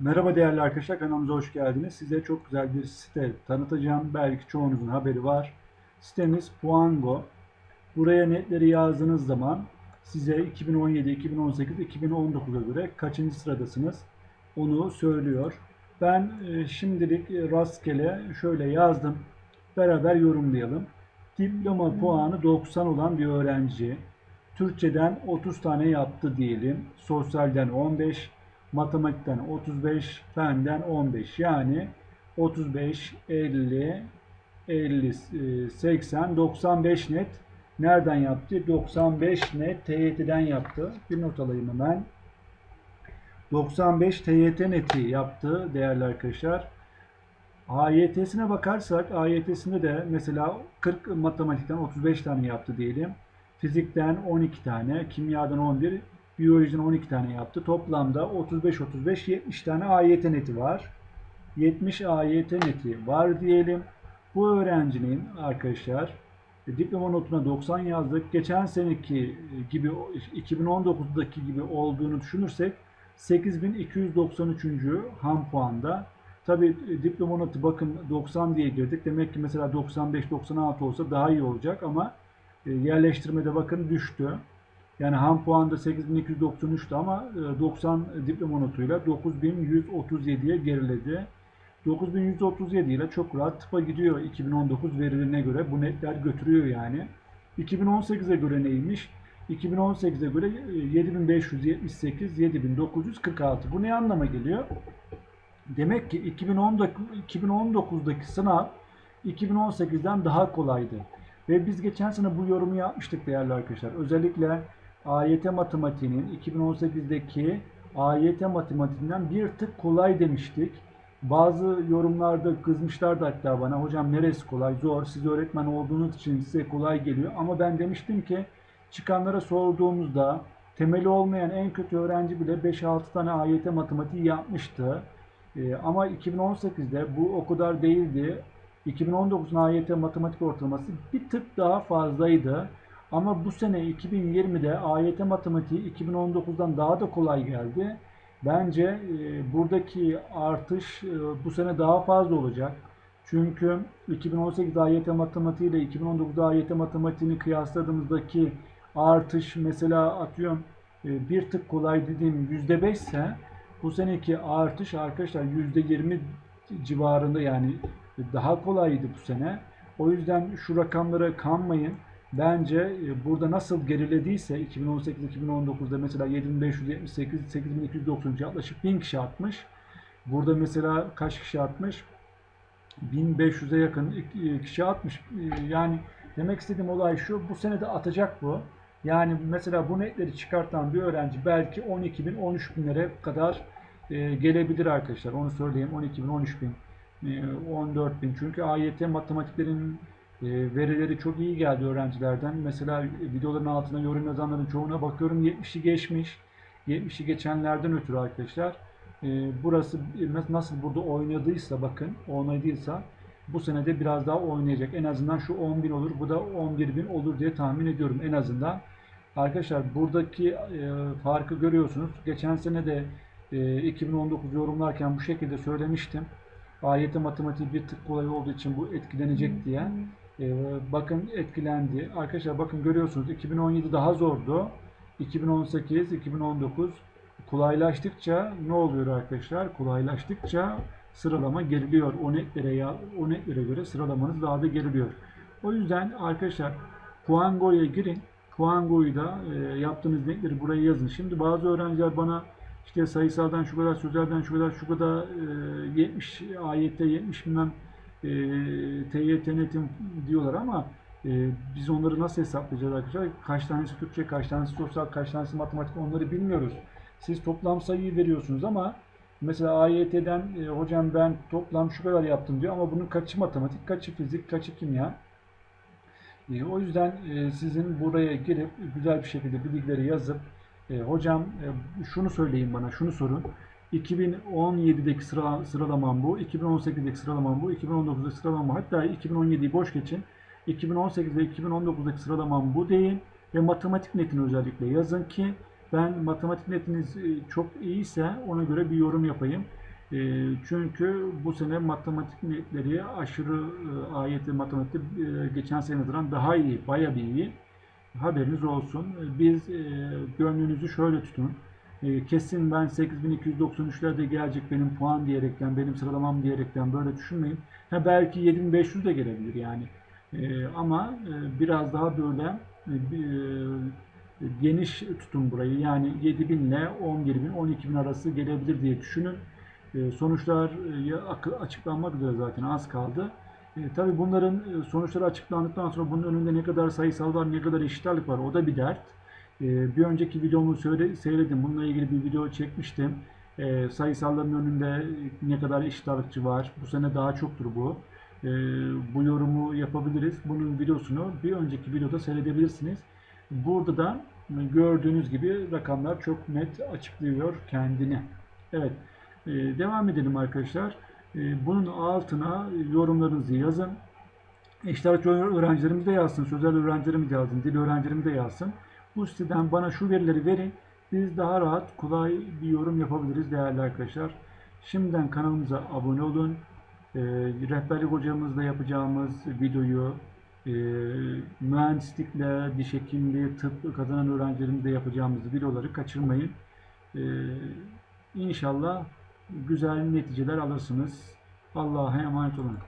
Merhaba değerli arkadaşlar kanalımıza hoş geldiniz. Size çok güzel bir site tanıtacağım. Belki çoğunuzun haberi var. Sitemiz Puango. Buraya netleri yazdığınız zaman size 2017, 2018, 2019'a göre kaçıncı sıradasınız onu söylüyor. Ben e, şimdilik rastgele şöyle yazdım. Beraber yorumlayalım. Diploma puanı 90 olan bir öğrenci. Türkçeden 30 tane yaptı diyelim. Sosyalden 15, matematikten 35, fenden 15. Yani 35, 50, 50, e, 80, 95 net. Nereden yaptı? 95 net TYT'den yaptı. Bir not alayım hemen. 95 TYT neti yaptı değerli arkadaşlar. AYT'sine bakarsak AYT'sinde de mesela 40 matematikten 35 tane yaptı diyelim. Fizikten 12 tane, kimyadan 11, biyolojiden 12 tane yaptı. Toplamda 35-35 70 tane AYT neti var. 70 AYT neti var diyelim. Bu öğrencinin arkadaşlar e, diploma notuna 90 yazdık. Geçen seneki gibi 2019'daki gibi olduğunu düşünürsek 8293. ham puanda. Tabi diploma notu bakın 90 diye girdik. Demek ki mesela 95-96 olsa daha iyi olacak ama e, yerleştirmede bakın düştü. Yani ham puanda 8293'tü ama e, 90 diploma notuyla 9137'ye geriledi. 9137 ile çok rahat tıpa gidiyor 2019 verilerine göre. Bu netler götürüyor yani. 2018'e göre neymiş? 2018'e göre e, 7578, 7946. Bu ne anlama geliyor? Demek ki 2010'daki 2019'daki sınav 2018'den daha kolaydı. Ve biz geçen sene bu yorumu yapmıştık değerli arkadaşlar. Özellikle AYT matematiğinin 2018'deki AYT matematiğinden bir tık kolay demiştik. Bazı yorumlarda kızmışlardı hatta bana. Hocam neresi kolay? Zor. Siz öğretmen olduğunuz için size kolay geliyor. Ama ben demiştim ki çıkanlara sorduğumuzda temeli olmayan en kötü öğrenci bile 5-6 tane AYT matematiği yapmıştı. Ee, ama 2018'de bu o kadar değildi. 2019'un AYT matematik ortalaması bir tık daha fazlaydı. Ama bu sene 2020'de AYT matematiği 2019'dan daha da kolay geldi. Bence e, buradaki artış e, bu sene daha fazla olacak. Çünkü 2018 AYT matematiği ile 2019 AYT matematiğini kıyasladığımızdaki artış mesela atıyorum e, bir tık kolay dediğim %5 ise bu seneki artış arkadaşlar %20 civarında yani daha kolaydı bu sene. O yüzden şu rakamlara kanmayın. Bence e, burada nasıl gerilediyse 2018-2019'da mesela 7578, 8293 yaklaşık 1000 kişi atmış. Burada mesela kaç kişi atmış? 1500'e yakın e, kişi atmış. E, yani demek istediğim olay şu. Bu sene de atacak bu. Yani mesela bu netleri çıkartan bir öğrenci belki 12 bin, 13 binlere kadar gelebilir arkadaşlar. Onu söyleyeyim. 12 bin, 13 bin. 14 bin. Çünkü AYT matematiklerin verileri çok iyi geldi öğrencilerden. Mesela videoların altına yorum yazanların çoğuna bakıyorum 70'i geçmiş. 70'i geçenlerden ötürü arkadaşlar. Burası nasıl burada oynadıysa bakın oynadıysa bu senede biraz daha oynayacak. En azından şu 10 bin olur. Bu da 11 bin olur diye tahmin ediyorum en azından. Arkadaşlar buradaki farkı görüyorsunuz. Geçen sene de 2019 yorumlarken bu şekilde söylemiştim. AYT matematiği bir tık kolay olduğu için bu etkilenecek diye. Ee, bakın etkilendi. Arkadaşlar bakın görüyorsunuz 2017 daha zordu. 2018, 2019 kolaylaştıkça ne oluyor arkadaşlar? Kolaylaştıkça sıralama geriliyor. O netlere ya o netlere göre sıralamanız daha da geriliyor. O yüzden arkadaşlar Puango'ya girin. Puango'yu da e, yaptığınız netleri buraya yazın. Şimdi bazı öğrenciler bana işte sayısaldan şu kadar, sözelden şu kadar, şu kadar e, 70 ayette 70 bilmem e, TYT netim diyorlar ama e, biz onları nasıl hesaplayacağız arkadaşlar? Kaç tanesi Türkçe, kaç tanesi sosyal, kaç tanesi matematik onları bilmiyoruz. Siz toplam sayıyı veriyorsunuz ama mesela AYT'den e, hocam ben toplam şu kadar yaptım diyor ama bunun kaçı matematik, kaçı fizik, kaçı kimya. E, o yüzden e, sizin buraya girip güzel bir şekilde bilgileri yazıp e, hocam e, şunu söyleyin bana, şunu sorun. 2017'deki sıra, sıralamam bu, 2018'deki sıralamam bu, 2019'daki sıralamam bu. Hatta 2017'yi boş geçin. 2018 ve 2019'daki sıralamam bu değil ve matematik netini özellikle yazın ki ben matematik netiniz e, çok iyiyse ona göre bir yorum yapayım. E, çünkü bu sene matematik netleri aşırı e, AYT matematikte geçen sene nazaran daha iyi, bayağı bir iyi. Haberiniz olsun. Biz gönlünüzü şöyle tutun. E, kesin ben 8293'lerde gelecek benim puan diyerekten, benim sıralamam diyerekten böyle düşünmeyin. Ha belki 7500 de gelebilir yani. E, ama e, biraz daha böyle e, e, geniş tutun burayı. Yani 7000 ile 11000, 12000 arası gelebilir diye düşünün. E, sonuçlar e, açıklanmak üzere zaten az kaldı. E, tabii bunların e, sonuçları açıklandıktan sonra bunun önünde ne kadar sayısal var, ne kadar eşit ağırlık var o da bir dert. E, bir önceki videomu seyredin. Bununla ilgili bir video çekmiştim. E, sayısalların önünde ne kadar eşit var. Bu sene daha çoktur bu. E, bu yorumu yapabiliriz. Bunun videosunu bir önceki videoda seyredebilirsiniz. Burada da gördüğünüz gibi rakamlar çok net açıklıyor kendini. Evet. e, devam edelim arkadaşlar. E, bunun altına yorumlarınızı yazın. Ağırlıkçı öğrencilerimiz de yazsın, sözel öğrencilerimiz de yazsın, dil öğrencilerimiz de yazsın. Bu siteden bana şu verileri verin. Biz daha rahat, kolay bir yorum yapabiliriz değerli arkadaşlar. Şimdiden kanalımıza abone olun. E, rehberlik hocamızla yapacağımız videoyu e, mühendislikle, diş hekimliği, tıp kazanan öğrencilerimizle yapacağımız videoları kaçırmayın. E, inşallah güzel neticeler alırsınız. Allah'a emanet olun.